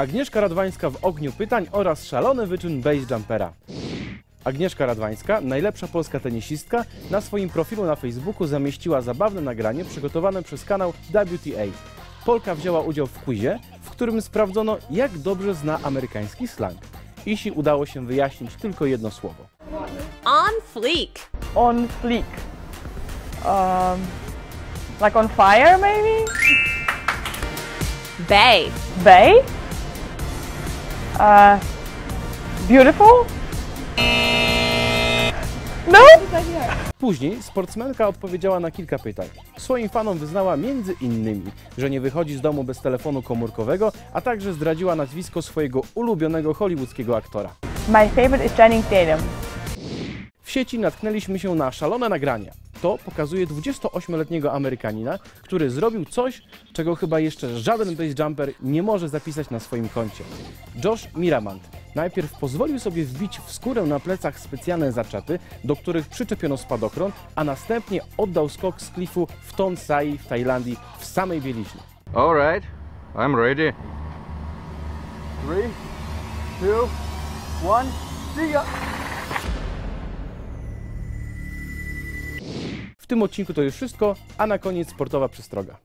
Agnieszka Radwańska w ogniu pytań oraz szalony wyczyn base jumpera. Agnieszka Radwańska, najlepsza polska tenisistka, na swoim profilu na Facebooku zamieściła zabawne nagranie przygotowane przez kanał WTA. Polka wzięła udział w quizie, w którym sprawdzono, jak dobrze zna amerykański slang. Isi udało się wyjaśnić tylko jedno słowo. On fleek. on fleek. Um, like on fire, maybe? Bay. Bay? Uh, beautiful? No? Później sportsmenka odpowiedziała na kilka pytań. Swoim fanom wyznała między innymi, że nie wychodzi z domu bez telefonu komórkowego, a także zdradziła nazwisko swojego ulubionego hollywoodzkiego aktora. My favorite is Channing Tatum. W sieci natknęliśmy się na szalone nagrania. To pokazuje 28-letniego Amerykanina, który zrobił coś, czego chyba jeszcze żaden base jumper nie może zapisać na swoim koncie. Josh Miramant najpierw pozwolił sobie wbić w skórę na plecach specjalne zaczepy, do których przyczepiono spadochron, a następnie oddał skok z klifu w Tonsai w Tajlandii w samej bieliźnie. All right, I'm ready. Three, two, one, see ya! Tym odcinku to już wszystko, a na koniec sportowa przestroga.